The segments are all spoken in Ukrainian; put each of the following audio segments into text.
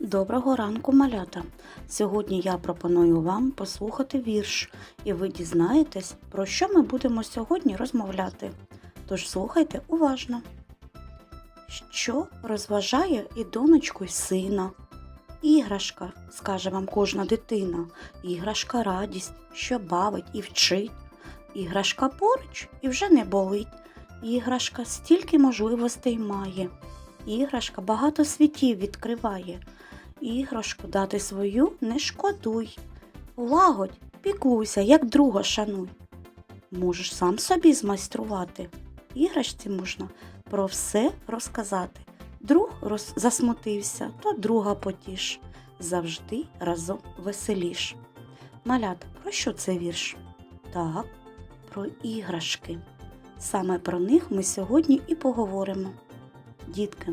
Доброго ранку, малята! Сьогодні я пропоную вам послухати вірш, і ви дізнаєтесь, про що ми будемо сьогодні розмовляти. Тож слухайте уважно. Що розважає і донечку, і сина? Іграшка, скаже вам кожна дитина, іграшка радість, що бавить і вчить. Іграшка поруч і вже не болить. Іграшка стільки можливостей має. Іграшка багато світів відкриває. Іграшку дати свою не шкодуй. Лагодь, піклуйся, як друга шануй. Можеш сам собі змайструвати. Іграшці можна про все розказати. Друг роз... засмутився, то друга потіш. Завжди разом веселіш. Малята, про що це вірш? Так, про іграшки. Саме про них ми сьогодні і поговоримо. Дітки,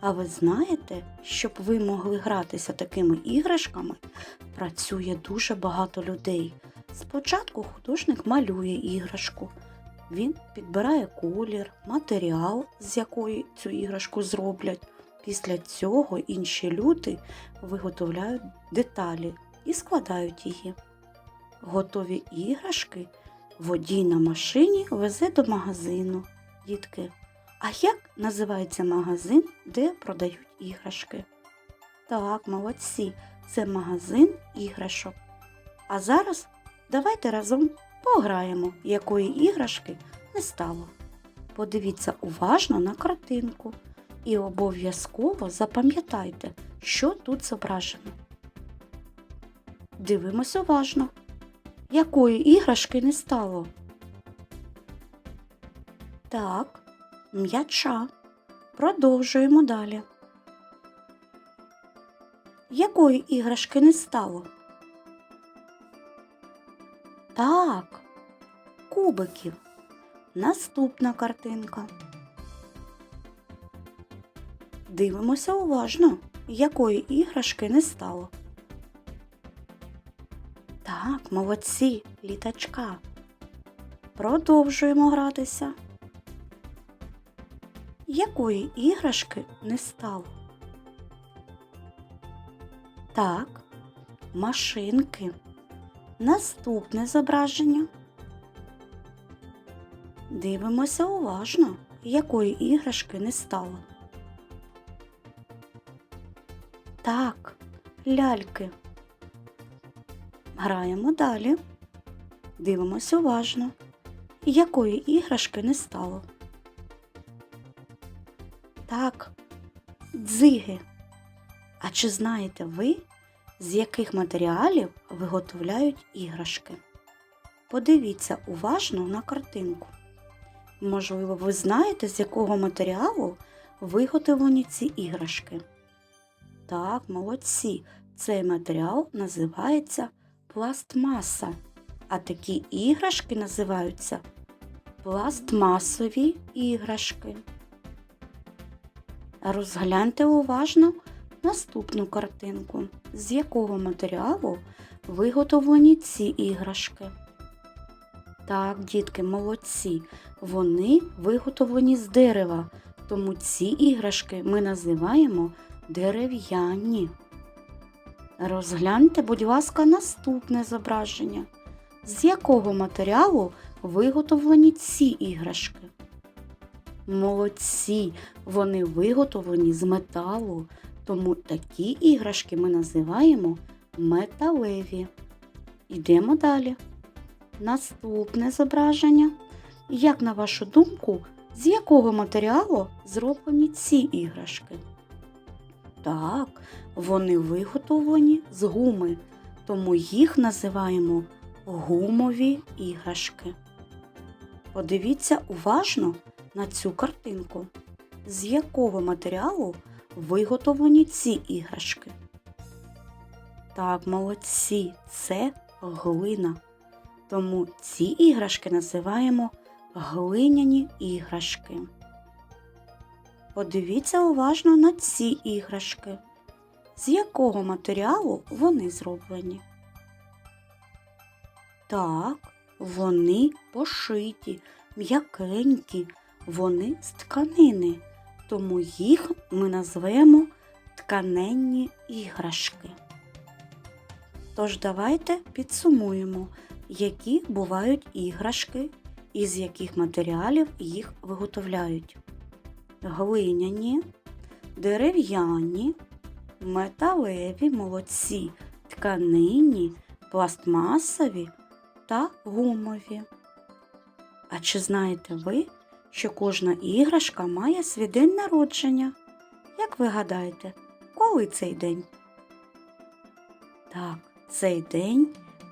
а ви знаєте, щоб ви могли гратися такими іграшками, працює дуже багато людей. Спочатку художник малює іграшку. Він підбирає колір, матеріал, з якої цю іграшку зроблять. Після цього інші люди виготовляють деталі і складають її. Готові іграшки водій на машині везе до магазину. Дітки, а як називається магазин, де продають іграшки? Так, молодці, це магазин іграшок. А зараз давайте разом пограємо, якої іграшки не стало. Подивіться уважно на картинку і обов'язково запам'ятайте, що тут зображено. Дивимось уважно, якої іграшки не стало. Так, м'яча. Продовжуємо далі. Якої іграшки не стало? Так, кубиків. Наступна картинка. Дивимося уважно, якої іграшки не стало. Так, молодці, літачка. Продовжуємо гратися. Якої іграшки не стало? Так, машинки. Наступне зображення. Дивимося уважно, якої іграшки не стало. Так, ляльки. Граємо далі. Дивимося уважно, якої іграшки не стало. Так, дзиги. А чи знаєте ви, з яких матеріалів виготовляють іграшки? Подивіться уважно на картинку. Можливо, ви знаєте, з якого матеріалу виготовлені ці іграшки? Так, молодці. Цей матеріал називається пластмаса, а такі іграшки називаються пластмасові іграшки. Розгляньте уважно наступну картинку, з якого матеріалу виготовлені ці іграшки. Так, дітки, молодці, вони виготовлені з дерева, тому ці іграшки ми називаємо дерев'яні. Розгляньте, будь ласка, наступне зображення. З якого матеріалу виготовлені ці іграшки? Молодці, вони виготовлені з металу, тому такі іграшки ми називаємо металеві. Йдемо далі. Наступне зображення. Як на вашу думку, з якого матеріалу зроблені ці іграшки? Так, вони виготовлені з гуми, тому їх називаємо гумові іграшки. Подивіться уважно на цю картинку. З якого матеріалу виготовлені ці іграшки? Так, молодці, це глина. Тому ці іграшки називаємо глиняні іграшки. Подивіться уважно на ці іграшки. З якого матеріалу вони зроблені? Так, вони пошиті, м'якенькі, вони з тканини, тому їх ми назвемо тканенні іграшки. Тож давайте підсумуємо, які бувають іграшки і з яких матеріалів їх виготовляють. Глиняні, дерев'яні, металеві, молодці, тканинні, пластмасові та гумові. А чи знаєте ви, що кожна іграшка має свій день народження? Як ви гадаєте, коли цей день? Так, цей день,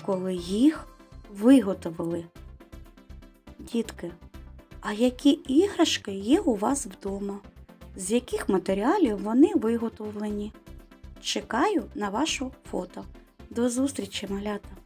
коли їх виготовили. Дітки, а які іграшки є у вас вдома? З яких матеріалів вони виготовлені? Чекаю на вашу фото. До зустрічі, малята!